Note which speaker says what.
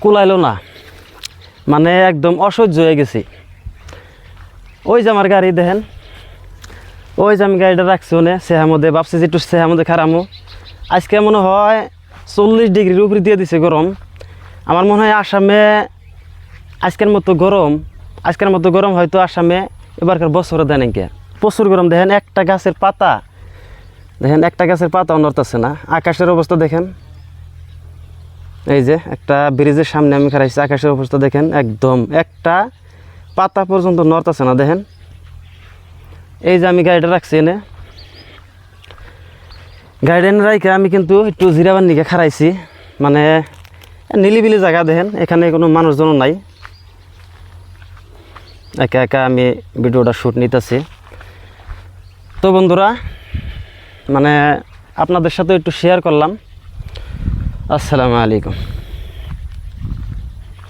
Speaker 1: কুলাইলো না। মানে একদম অসহ্য হয়ে গেছি। ওই যে আমার গাড়ি দেখেন। ওই যে আমি গাড়িটা রাখছি ওনে সেহার মধ্যে। ভাবছি যে একটু সেহার মধ্যে খারামো আজকে মনে হয় চল্লিশ ডিগ্রির উপরে দিয়ে দিছে গরম। আমার মনে হয় আসামে আজকের মতো গরম। আজকের মতো গরম হয়তো আসামে এবারকার বছরে দেয় নাকি প্রচুর গরম। দেখেন একটা গাছের পাতা। দেখেন একটা গাছের পাতাও নড়তেছে না। আকাশের অবস্থা দেখেন। এই যে একটা ব্রিজের সামনে আমি খারাইছি আকাশের অবস্থা দেখেন একদম, একটা পাতা পর্যন্ত নড়তেছে না, দেখেন? এই যে আমি গাড়িটা রাখছি এনে। গাড়ি এনে রাইখে আমি কিন্তু একটু জিরাবার নিকে খারাইছি মানে নিলিবিলি জায়গা, দেখেন, এখানে কোনো মানুষজন নাই। একা একা আমি ভিডিওটা শ্যুট নিতেছি। তো বন্ধুরা মানে আপনাদের সাথে একটু শেয়ার করলাম। আসসালামু আলাইকুম।